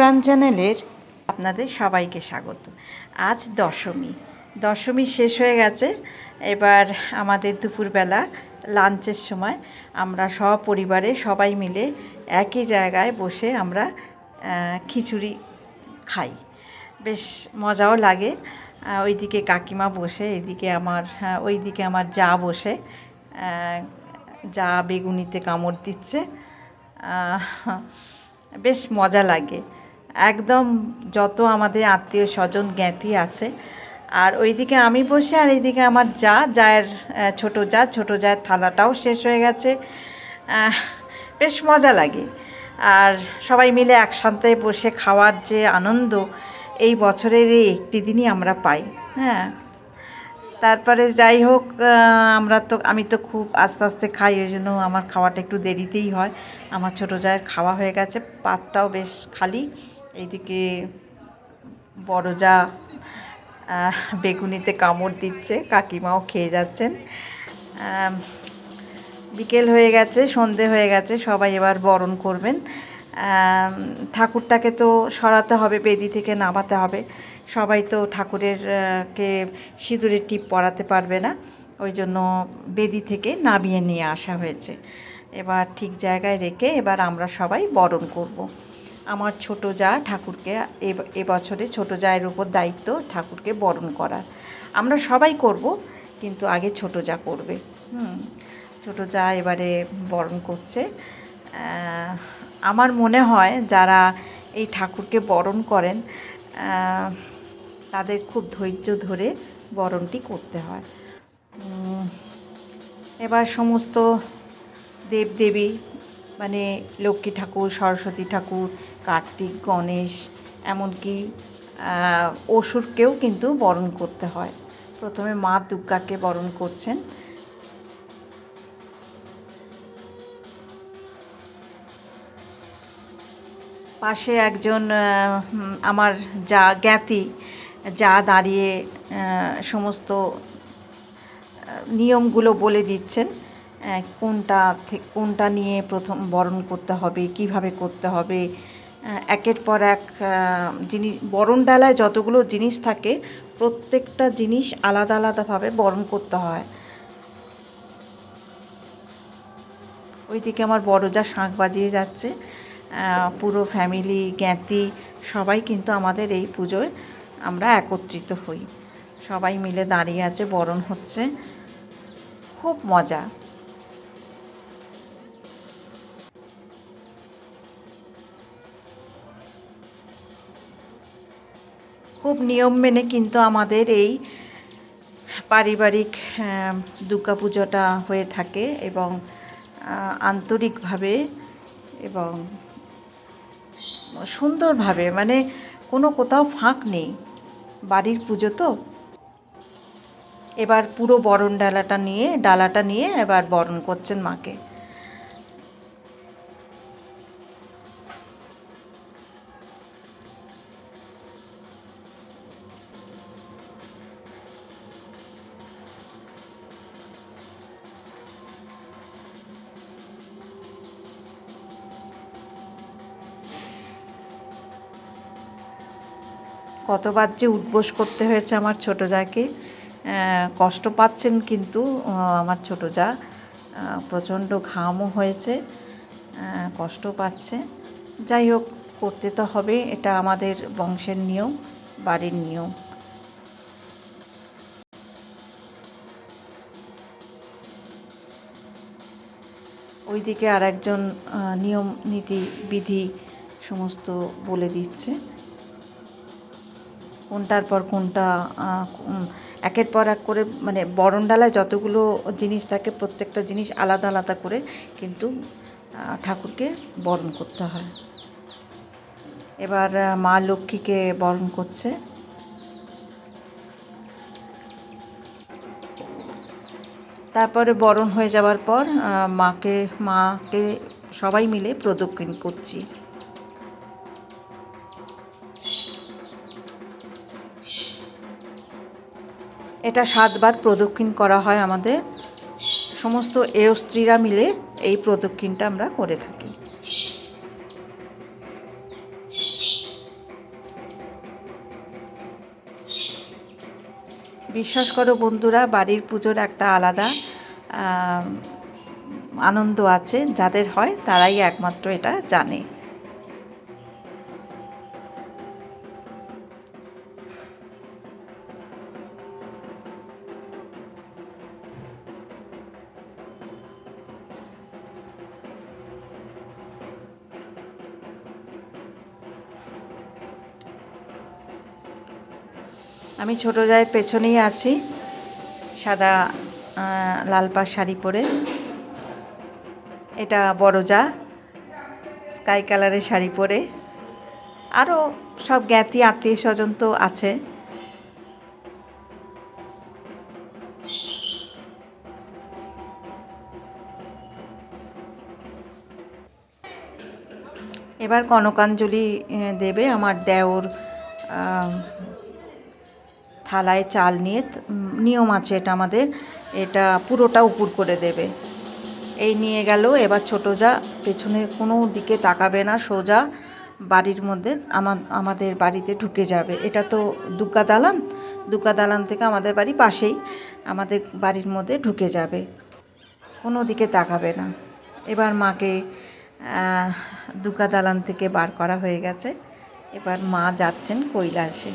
পুরাণ চ্যানেলের আপনাদের সবাইকে স্বাগত। আজ দশমী। দশমী শেষ হয়ে গেছে। এবার আমাদের দুপুরবেলা লাঞ্চের সময় আমরা সপরিবারে সবাই মিলে একই জায়গায় বসে আমরা খিচুড়ি খাই। বেশ মজাও লাগে। ওইদিকে কাকিমা বসে, এদিকে আমার ওইদিকে আমার যা বসে যা বেগুনিতে কামড় দিচ্ছে। বেশ মজা লাগে। একদম যত আমাদের আত্মীয় স্বজন জ্ঞাতি আছে। আর ওইদিকে আমি বসে, আর এইদিকে আমার যা, যায়ের ছোট যা, ছোট যায়ের থালাটাও শেষ হয়ে গেছে। বেশ মজা লাগে। আর সবাই মিলে একসাথে বসে খাওয়ার যে আনন্দ, এই বছরের এই একটি দিনই আমরা পাই। হ্যাঁ। তারপরে যাই হোক আমরা তো, আমি তো খুব আস্তে আস্তে খাই, ওই জন্য আমার খাওয়াটা একটু দেরিতেই হয়। আমার ছোটো জায়ের খাওয়া হয়ে গেছে, পাতটাও বেশ খালি। এইদিকে বড় যা বেগুনিতে কামড় দিচ্ছে, কাকিমাও খেয়ে যাচ্ছেন। বিকেল হয়ে গেছে, সন্ধে হয়ে গেছে, সবাই এবার বরণ করবেন। ঠাকুরটাকে তো সরাতে হবে, বেদি থেকে নামাতে হবে। সবাই তো ঠাকুরের কে সিঁদুরের টিপ পরাতে পারবে না। ওই জন্য বেদি থেকে নামিয়ে নিয়ে আসা হয়েছে। এবার ঠিক জায়গায় রেখে এবার আমরা সবাই বরণ করব। আমার ছোট যা ঠাকুরকে এবছরে ছোট জায়ের উপর দায়িত্ব ঠাকুরকে বরণ করার। আমরা সবাই করব, কিন্তু আগে ছোট যা করবে। হুম, ছোট যা এবারে বরণ করছে। আমার মনে হয় যারা এই ঠাকুরকে বরণ করেন তাদের খুব ধৈর্য ধরে বরণটি করতে হয়। এবার সমস্ত দেবদেবী মানে লক্ষ্মী ঠাকুর, সরস্বতী ঠাকুর, কার্তিক, গণেশ, এমনকি অসুরকেও কিন্তু বরণ করতে হয়। প্রথমে মা দুর্গাকে বরণ করছেন। পাশে একজন আমার যা জ্ঞাতি, যা দাঁড়িয়ে সমস্ত নিয়মগুলো বলে দিচ্ছেন। কোনটা কোনটা নিয়ে প্রথম বরণ করতে হবে, কীভাবে করতে হবে? একের পর এক জিনিস বরণ ডালায় যতগুলো জিনিস থাকে, প্রত্যেকটা জিনিস আলাদা আলাদাভাবে বরণ করতে হয়। ওইদিকে আমার বড় যা শাঁখ বাজিয়ে যাচ্ছে পুরো ফ্যামিলি জ্ঞাতি, সবাই কিন্তু আমাদের এই পুজোয় আমরা একত্রিত হই। সবাই মিলে দাঁড়িয়ে আছে, বরণ হচ্ছে। খুব মজা। খুব নিয়ম মেনে কিন্তু আমাদের এই পারিবারিক দুর্গাপুজোটা হয়ে থাকে এবং আন্তরিকভাবে এবং সুন্দরভাবে মানে কোনো কোথাও ফাঁক নেই। বাড়ির পুজো তো। এবার পুরো বরণ ডালাটা নিয়ে ডালাটা নিয়ে এবার বরণ করছেন মাকে। কতবার যে উঠবোস করতে হয়েছে আমার ছোটো যাকে কষ্ট পাচ্ছেন কিন্তু আমার ছোটো যা প্রচণ্ড ঘামও হয়েছে কষ্ট পাচ্ছে। যাই হোক, করতে তো হবে, এটা আমাদের বংশের নিয়ম, বাড়ির নিয়ম। ওইদিকে আর একজন নিয়ম, নীতি, বিধি, সমস্ত বলে দিচ্ছে। কোনটার পর কোনটা একের পর এক করে মানে বরণডালায় যতগুলো জিনিস থাকে, প্রত্যেকটা জিনিস আলাদা আলাদা করে কিন্তু ঠাকুরকে বরণ করতে হয়। এবার মা লক্ষ্মীকে বরণ করছে। তারপরে বরণ হয়ে যাওয়ার পর মাকে মাকে সবাই মিলে প্রদক্ষিণ করছি। এটা সাতবার প্রদক্ষিণ করা হয় আমাদের। সমস্ত এ স্ত্রীরা মিলে এই প্রদক্ষিণটা আমরা করে থাকি। বিশ্বাস করো বন্ধুরা, বাড়ির পুজোর একটা আলাদা আনন্দ আছে, যাদের হয় তারাই একমাত্র এটা জানে। আমি ছোটো জায়ের পেছনেই আছি, সাদা লাল পাড় শাড়ি পরে। এটা বড় যা স্কাই কালারের শাড়ি পরে। আরও সব জ্ঞাতি আত্মীয় স্বজন তো আছে। এবার কনকাঞ্জলি দেবে আমার দেওর থালায় চাল নিয়ে নিয়ম আছে এটা আমাদের, এটা পুরোটা উপুর করে দেবে। এই নিয়ে গেল, এবার ছোটো যা, পেছনে কোনো দিকে তাকাবে না, সোজা বাড়ির মধ্যে আমা, আমাদের বাড়িতে ঢুকে যাবে। এটা তো দুগ্গা দালান দুগ্গা দালান থেকে আমাদের বাড়ি পাশেই, আমাদের বাড়ির মধ্যে ঢুকে যাবে। কোনো দিকে তাকাবে না। এবার মাকে দুগ্গা দালান থেকে বার করা হয়ে গেছে। এবার মা যাচ্ছেন কৈলাসে।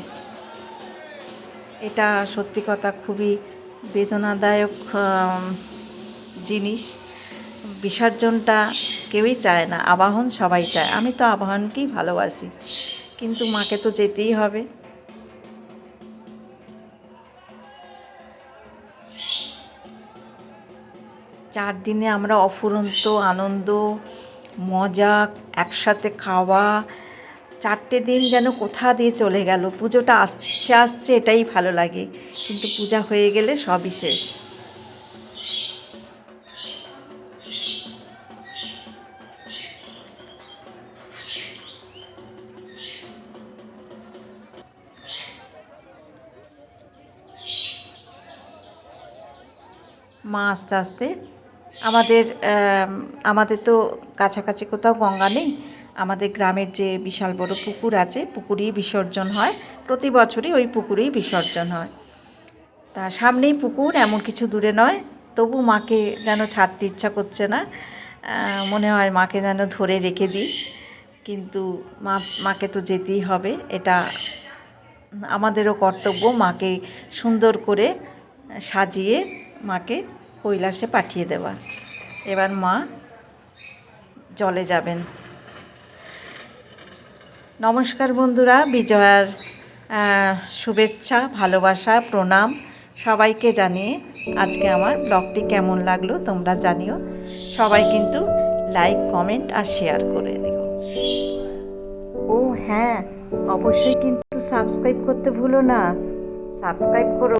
এটা সত্যি কথা খুবই বেদনাদায়ক জিনিস। বিসর্জনটা কেউই চায় না, আবাহন সবাই চায়। আমি তো আবাহনকেই ভালোবাসি, কিন্তু মাকে তো যেতেই হবে। চার দিনে আমরা অফুরন্ত, আনন্দ, মজা, একসাথে খাওয়া চারটে দিন যেন কোথা দিয়ে চলে গেল। পুজোটা আসছে আসছে, এটাই ভালো লাগে। কিন্তু পূজা হয়ে গেলে সবই শেষ। মা আস্তে আস্তে, আমাদের আমাদের তো কাছাকাছি কোথাও গঙ্গা নেই। আমাদের গ্রামের যে বিশাল বড় পুকুর আছে, পুকুরেই বিসর্জন হয়। প্রতি বছরই ওই পুকুরেই বিসর্জন হয়। তা সামনেই পুকুর, এমন কিছু দূরে নয়। তবু মাকে যেন ছাড়তে ইচ্ছা করছে না। মনে হয় মাকে যেন ধরে রেখে দিই। কিন্তু মা, মাকে তো যেতেই হবে। এটা আমাদেরও কর্তব্য মাকে সুন্দর করে সাজিয়ে মাকে কৈলাসে পাঠিয়ে দেওয়া। এবার মা জলে যাবেন। নমস্কার বন্ধুরা, বিজয়ার শুভেচ্ছা, ভালোবাসা, প্রণাম সবাইকে জানিয়ে আজকে আমার ব্লগটি কেমন লাগল তোমরা জানিও। সবাই কিন্তু লাইক, কমেন্ট আর শেয়ার করে দিও। ও হ্যাঁ অবশ্যই কিন্তু সাবস্ক্রাইব করতে ভুলো না। সাবস্ক্রাইব করো।